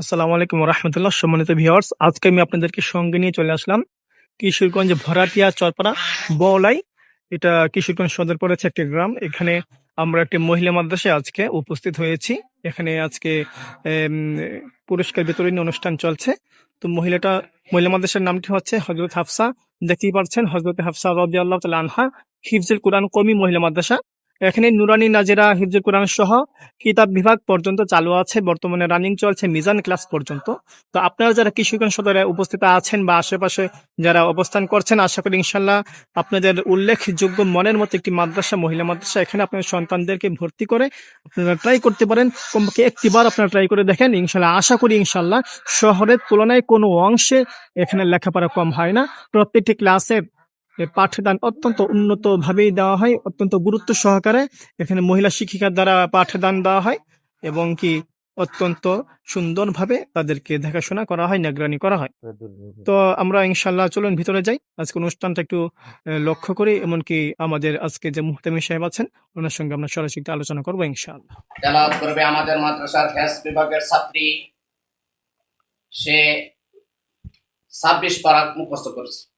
আসসালামু আলাইকুম রহমতুল্লাহ। সম্মানিত ভিউয়ার্স, আজকে আমি আপনাদেরকে সঙ্গে নিয়ে চলে আসলাম কিশোরগঞ্জ ভরাটিয়া চরপাড়া বলাই এটা কিশোরগঞ্জ সদর পড়েছে একটি গ্রাম। এখানে আমরা একটি মহিলা মাদ্রাসায় আজকে উপস্থিত হয়েছি। এখানে আজকে পুরস্কার বিতরণী অনুষ্ঠান চলছে। তো মহিলাটা, মহিলা মাদ্রাসার নামটি হচ্ছে হজরত হাফসা। দেখতেই পাচ্ছেন হজরত হাফসা রবি আল্লাহ আনহা হিফজুল কোরআন কমি মহিলা মাদ্রাসা। এখানে নুরানি নাজেরা হিফজুল কোরআন সহ কিতাব বিভাগ পর্যন্ত চালু আছে। বর্তমানে রানিং চলছে মিজান ক্লাস পর্যন্ত। তো আপনারা যারা কিশোরগঞ্জ সদরে উপস্থিত আছেন বা আশেপাশে যারা অবস্থান করছেন, আশা করি ইনশাল্লাহ আপনাদের উল্লেখযোগ্য মনের মতো একটি মাদ্রাসা, মহিলা মাদ্রাসা, এখানে আপনার সন্তানদেরকে ভর্তি করে আপনারা ট্রাই করতে পারেন। কমপক্ষে একটিবার আপনারা ট্রাই করে দেখেন, ইনশাল্লাহ আশা করি ইনশাল্লাহ শহরের তুলনায় কোনো অংশে এখানে লেখাপড়া কম হয় না। প্রত্যেকটি ক্লাসের এ পাঠদান অত্যন্ত উন্নত ভাবেই দেওয়া হয়, অত্যন্ত গুরুত্ব সহকারে। এখানে মহিলা শিক্ষিকার দ্বারা পাঠদান দেওয়া হয় এবং কি অত্যন্ত সুন্দরভাবে তাদেরকে দেখাশোনা করা হয়, নিগরানি করা হয়। তো আমরা ইনশাল্লাহ চলুন ভিতরে যাই। আজকে অনুষ্ঠানটা একটু লক্ষ্য করি, এমনকি আমাদের আজকে যে মুহতামি সাহেব আছেন, ওনার সঙ্গে আমরা সরাসরি আলোচনা করব ইনশাআল্লাহ। তেলাওয়াত করবে আমাদের মাদ্রাসার বিভাগের ছাত্রী। সে ছাব্বিশ পারা মুখস্থ করেছে।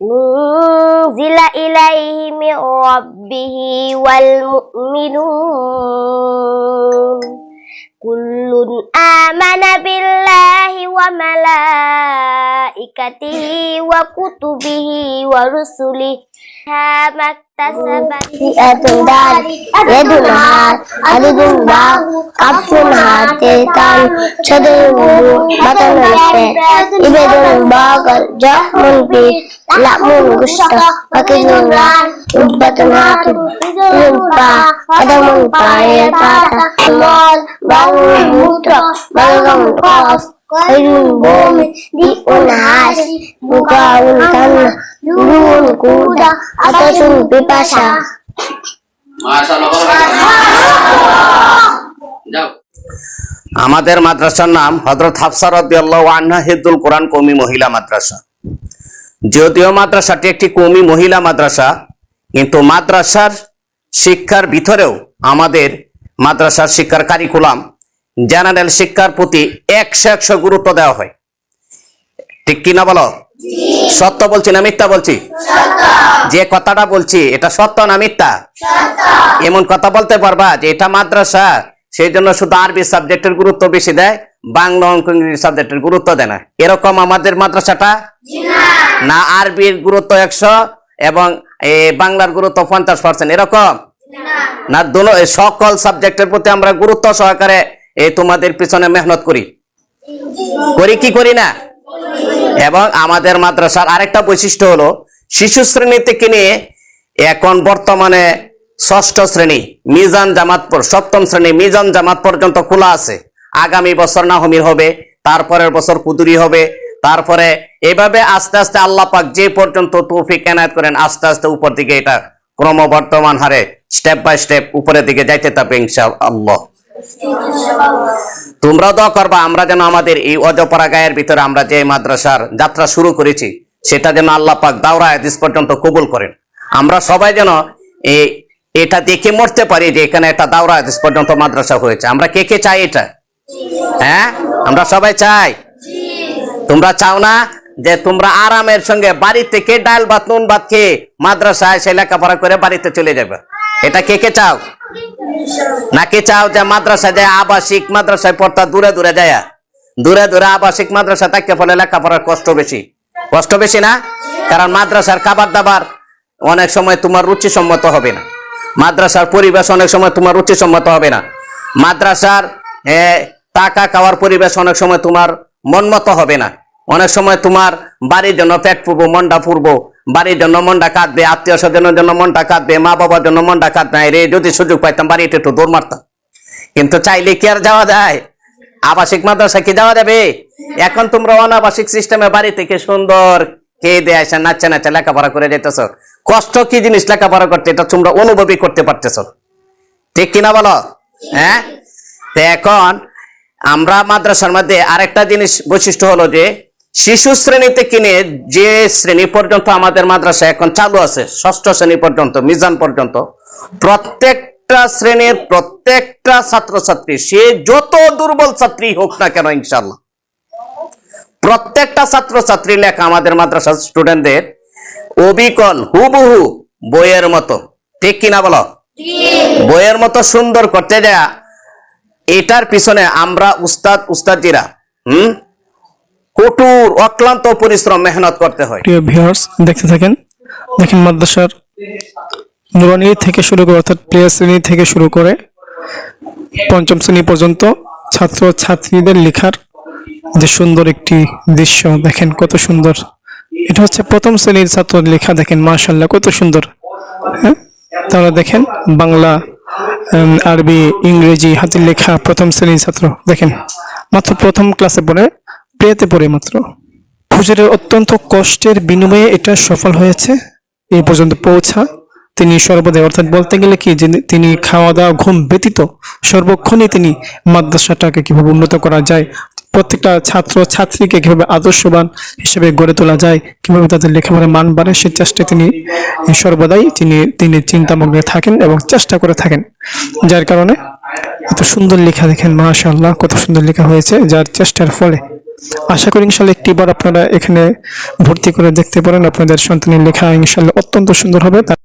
unzila ilaihi min rabbihi wal mu'minun kullun amana billahi wa malaikatihi wa kutubihi wa rusulihi hamak చదువు బతను ఇబెదును బాగల్ జహ్మున్ బి లమున్ గుష్ట వకిజున ఉబ్బతనాతు ఉంపా అదమున్ పాయ తాత మోల్ బాగు మూత్ర బలగం కాస్ আমাদের মাদ্রাসার নাম হযরত হাফসা রাদিয়াল্লাহু আনহা হিদ্দুল কোরআন কওমি মহিলা মাদ্রাসা যদিও মাদ্রাসাটি একটি কওমি মহিলা মাদ্রাসা কিন্তু মাদ্রাসার শিক্ষার ভিতরেও আমাদের মাদ্রাসার শিক্ষার কারিকুলাম জেনারেল শিক্ষার প্রতি একশো একশো গুরুত্ব দেওয়া হয়। ঠিক কিনা বলো? সত্য বলছি না মিথ্যা বলছি? যে কথাটা বলছি, এটা সত্য না মিথ্যা? এমন কথা বলতে পারবা যে এটা মাদ্রাসা, সেই জন্য শুধু আরবি সাবজেক্টের গুরুত্ব বেশি দেয়, বাংলা অঙ্ক ইংরেজি সাবজেক্টের গুরুত্ব দেয় না। এরকম আমাদের মাদ্রাসাটা না আরবির গুরুত্ব একশো এবং বাংলার গুরুত্ব পঞ্চাশ পার্সেন্ট, এরকম? না সকল সাবজেক্টের প্রতি আমরা গুরুত্ব সহকারে এই তোমাদের পিছনে মেহনত করি। করি কি করি না? এবং আমাদের মাদ্রাসার আরেকটা বৈশিষ্ট্য হলো, শিশু শ্রেণি থেকে নিয়ে এখন বর্তমানে ষষ্ঠ শ্রেণি, মিজান জামাতপুর সপ্তম শ্রেণি, মিজান জামাত পর্যন্ত খোলা আছে। আগামী বছর নাহমির হবে, তারপরের বছর কুদুরি হবে, তারপরে এভাবে আস্তে আস্তে আল্লাহ পাক যে পর্যন্ত তৌফিক এনায়ত করেন, আস্তে আস্তে উপর দিকে এটা ক্রমবর্ধমান হারে, স্টেপ বাই স্টেপ উপরের দিকে যাইতে থাকবে ইনশা তোমরাও দোয়া করবা, আমরা যেন আমাদের এই অজপরা গায়ের ভিতরে আমরা যে মাদ্রাসার যাত্রা শুরু করেছি, সেটা যেন আল্লাহ পাক দাওরা হাদিস পর্যন্ত কবুল করেন। আমরা সবাই যেন এই, এটা দেখে মরতে পারি যে এখানে একটা দাওরা হাদিস পর্যন্ত মাদ্রাসা হয়েছে। আমরা কে কে চাই এটা? হ্যাঁ? আমরা সবাই চাই? তোমরা চাও না যে তোমরা আরামের সঙ্গে বাড়ি থেকে ডাল ভাত, নুন ভাত খেয়ে মাদ্রাসায় সে লেখাপড়া করে বাড়িতে চলে যাবে? এটা কে কে চাও? নাকি চাও যে মাদ্রাসায় যায় আবাসিক মাদ্রাসায় পড়তা দূরে দূরে যায়? দূরে দূরে আবাসিক মাদ্রাসা থাকতে ফলে লেখাপড়ার কষ্ট বেশি। কষ্ট বেশি না? কারণ মাদ্রাসার খাবার দাবার অনেক সময় তোমার রুচিসম্মত হবে না। মাদ্রাসার পরিবেশ অনেক সময় তোমার রুচিসম্মত হবে না। মাদ্রাসার টাকা খাওয়ার পরিবেশ অনেক সময় তোমার মনমতো হবে না। অনেক সময় তোমার বাড়ির জন্য পেট পুরবো, মনটা পুরবো বাড়ির জন্য মনটা কাঁদবে আত্মীয় স্বজনের জন্য মনটা কাঁদবে মা বাবার জন্য মনটা কাঁদবে রে, যদি সুযোগ পাইতাম বাড়িতে একটু দৌড় মারতাম। কিন্তু চাইলে কি আর যাওয়া যায়? আবাসিক মাদ্রাসা কি যাওয়া যাবে? এখন তোমরা অনাবাসিক সিস্টেমে বাড়ি থেকে সুন্দর কে দিয়ে আসে নাচে নাচে লেখাপড়া করে যেতেছ। কষ্ট কি জিনিস লেখাপড়া করতে? এটা তোমরা অনুভবই করতে পারতেছ। ঠিক কিনা বলো? হ্যাঁ? এখন আমরা মাদ্রাসার মধ্যে আরেকটা জিনিস বৈশিষ্ট্য হলো যে শিশু শ্রেণীতে কিনে যে শ্রেণি পর্যন্ত আমাদের মাদ্রাসা এখন চালু আছে ষষ্ঠ শ্রেণি পর্যন্ত মিজান পর্যন্ত প্রত্যেকটা শ্রেণির প্রত্যেকটা ছাত্রছাত্রী সে যত দুর্বল ছাত্রী হোক না কেন ইনশাল্লাহ প্রত্যেকটা ছাত্রছাত্রী লেখা আমাদের মাদ্রাসার স্টুডেন্টদের অবিকল হুবহু বইয়ের মতো ঠিক কিনা বলো? বইয়ের মতো সুন্দর করতে যায় এটার পিছনে আমরা উস্তাদ উস্তাদিরা হুম? কঠোর, অক্লান্ত পরিশ্রম মেহনত করতে হয়। প্রিয় ভিউয়ার্স দেখতে থাকেন। দেখেন মাদ্রাসার নুরানি থেকে শুরু করে, অর্থাৎ প্লে শ্রেণি থেকে শুরু করে পঞ্চম শ্রেণি পর্যন্ত ছাত্র ছাত্রীদের লেখার যে সুন্দর একটি দৃশ্য, দেখেন কত সুন্দর। এটা হচ্ছে প্রথম শ্রেণির ছাত্র লেখা, দেখেন মাশাল্লাহ কত সুন্দর। হ্যাঁ? তাহলে দেখেন বাংলা আরবি, ইংরেজি হাতের লেখা প্রথম শ্রেণির ছাত্র, দেখেন। মাত্র প্রথম ক্লাসে পড়ে প্লেতে পড়ে মাত্র। হুজুরের অত্যন্ত কষ্টের বিনিময়ে এটা সফল হয়েছে। এই পর্যন্ত পৌঁছা। তিনি সর্বদাই, অর্থাৎ বলতে গেলে কি যে তিনি খাওয়া দাওয়া ঘুম ব্যতীত সর্বক্ষণই তিনি মাদ্রাসাটাকে কীভাবে উন্নত করা যায়, প্রত্যেকটা ছাত্র, ছাত্রীকে কীভাবে আদর্শবান হিসেবে গড়ে তোলা যায়, কীভাবে তাদের লেখাপড়ার মান বাড়ে, সেই চেষ্টায় তিনি সর্বদাই তিনি তিনি চিন্তামগ্নে থাকেন এবং চেষ্টা করে থাকেন। যার কারণে এত সুন্দর লেখা দেখেন, মাশাআল্লাহ, কত সুন্দর লেখা হয়েছে, যার চেষ্টার ফলে আশা করি ইনশাল্লাহ একটিবার আপনারা এখানে ভর্তি করে দেখতে পারেন। আপনাদের সন্তানের লেখা ইনশাল্লাহ অত্যন্ত সুন্দর হবে।